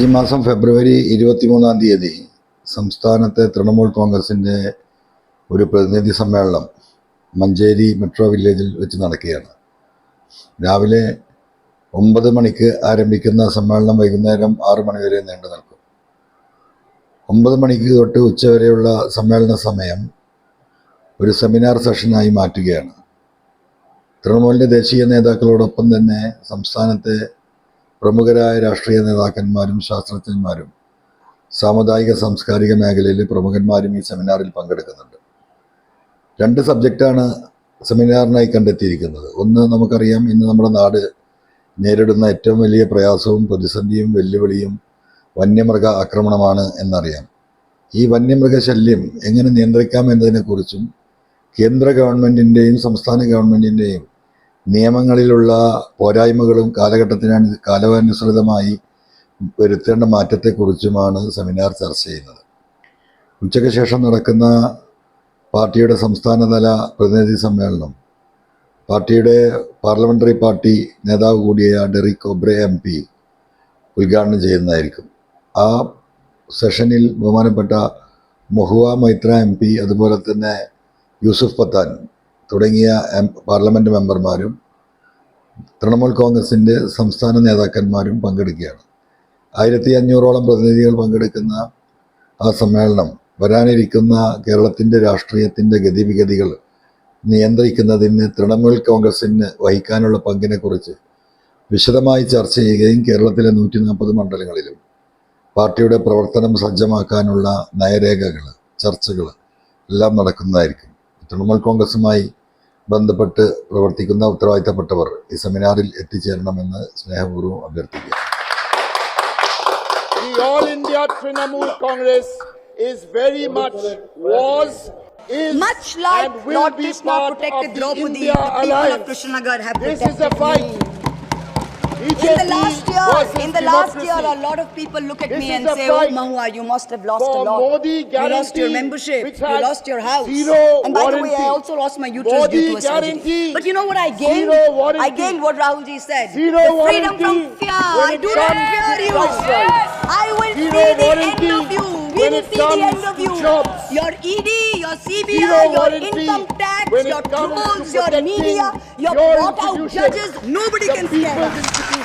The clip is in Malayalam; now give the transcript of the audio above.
ഈ മാസം ഫെബ്രുവരി ഇരുപത്തിമൂന്നാം തീയതി സംസ്ഥാനത്തെ തൃണമൂൽ കോൺഗ്രസിന്റെ ഒരു പ്രതിനിധി സമ്മേളനം മഞ്ചേരി മെട്രോ വില്ലേജിൽ വെച്ച് നടക്കുകയാണ്. രാവിലെ ഒമ്പത് മണിക്ക് ആരംഭിക്കുന്ന സമ്മേളനം വൈകുന്നേരം ആറു മണി വരെ നീണ്ടു നിൽക്കും. ഒമ്പത് മണിക്ക് തൊട്ട് ഉച്ചവരെയുള്ള സമ്മേളന സമയം ഒരു സെമിനാർ സെഷനായി മാറ്റുകയാണ്. തൃണമൂലിന്റെ ദേശീയ നേതാക്കളോടൊപ്പം തന്നെ സംസ്ഥാനത്തെ പ്രമുഖരായ രാഷ്ട്രീയ നേതാക്കന്മാരും ശാസ്ത്രജ്ഞന്മാരും സാമുദായിക സാംസ്കാരിക മേഖലയിലെ പ്രമുഖന്മാരും ഈ സെമിനാറിൽ പങ്കെടുക്കുന്നുണ്ട്. രണ്ട് സബ്ജക്റ്റാണ് സെമിനാറിനായി കണ്ടെത്തിയിരിക്കുന്നത്. ഒന്ന് നമുക്കറിയാം ഇന്ന് നമ്മുടെ നാട് നേരിടുന്ന ഏറ്റവും വലിയ പ്രയാസവും പ്രതിസന്ധിയും വെല്ലുവിളിയും വന്യമൃഗ ആക്രമണമാണ് എന്നറിയാം. ഈ വന്യമൃഗ ശല്യം എങ്ങനെ നിയന്ത്രിക്കാം എന്നതിനെക്കുറിച്ചും കേന്ദ്ര ഗവൺമെന്റിന്റെയും സംസ്ഥാന ഗവൺമെന്റിന്റെയും നിയമങ്ങളിലുള്ള പോരായ്മകളും കാലഘട്ടത്തിന് കാലാനുസൃതമായി വരുത്തേണ്ട മാറ്റത്തെക്കുറിച്ചുമാണ് സെമിനാർ ചർച്ച ചെയ്യുന്നത്. ഉച്ചയ്ക്ക് ശേഷം നടക്കുന്ന പാർട്ടിയുടെ സംസ്ഥാനതല പ്രതിനിധി സമ്മേളനം പാർട്ടിയുടെ പാർലമെന്ററി പാർട്ടി നേതാവ് കൂടിയ ഡെറിക് ഒബ്രെ എം പി ഉദ്ഘാടനം ചെയ്യുന്നതായിരിക്കും. ആ സെഷനിൽ ബഹുമാനപ്പെട്ട മൊഹുവ മൈത്ര എം പി അതുപോലെ തന്നെ യൂസുഫ് പത്താൻ തുടങ്ങിയ പാർലമെന്റ് മെമ്പർമാരും തൃണമൂൽ കോൺഗ്രസിന്റെ സംസ്ഥാന നേതാക്കന്മാരും പങ്കെടുക്കുകയാണ്. ആയിരത്തി അഞ്ഞൂറോളം പ്രതിനിധികൾ പങ്കെടുക്കുന്ന ആ സമ്മേളനം വരാനിരിക്കുന്ന കേരളത്തിന്റെ രാഷ്ട്രീയത്തിന്റെ ഗതിവിഗതികൾ നിയന്ത്രിക്കുന്നതിന് തൃണമൂൽ കോൺഗ്രസിന് വഹിക്കാനുള്ള പങ്കിനെക്കുറിച്ച് വിശദമായി ചർച്ച ചെയ്യുകയും കേരളത്തിലെ നൂറ്റി നാൽപ്പത് മണ്ഡലങ്ങളിലും പാർട്ടിയുടെ പ്രവർത്തനം സജ്ജമാക്കാനുള്ള നയരേഖകൾ ചർച്ചകൾ എല്ലാം നടക്കുന്നതായിരിക്കും. തൃണമൂൽ കോൺഗ്രസുമായി ബന്ധപ്പെട്ട് പ്രവർത്തിക്കുന്ന ഉത്തരവാദിത്തപ്പെട്ടവർ ഈ സെമിനാറിൽ എത്തിച്ചേരണമെന്ന് സ്നേഹപൂർവം അഭ്യർത്ഥിക്കുന്നു. In the last year, in the last year, a lot of people look at This me and say, "Oh, Mahua, you must have lost a lot. You lost your membership. You lost your house. and by the way, I also lost my uterus Modi due to a surgery. But you know what I gained? warranty. I gained what Rahulji said: Zero the freedom from fear. I do not fear you. rights. I will Zero see the warranty end of you. We will see the end of you. jobs. Your ED, your CBI, Zero your warranty income tax, facts, your tools, your media, your bought out judges, nobody can stand.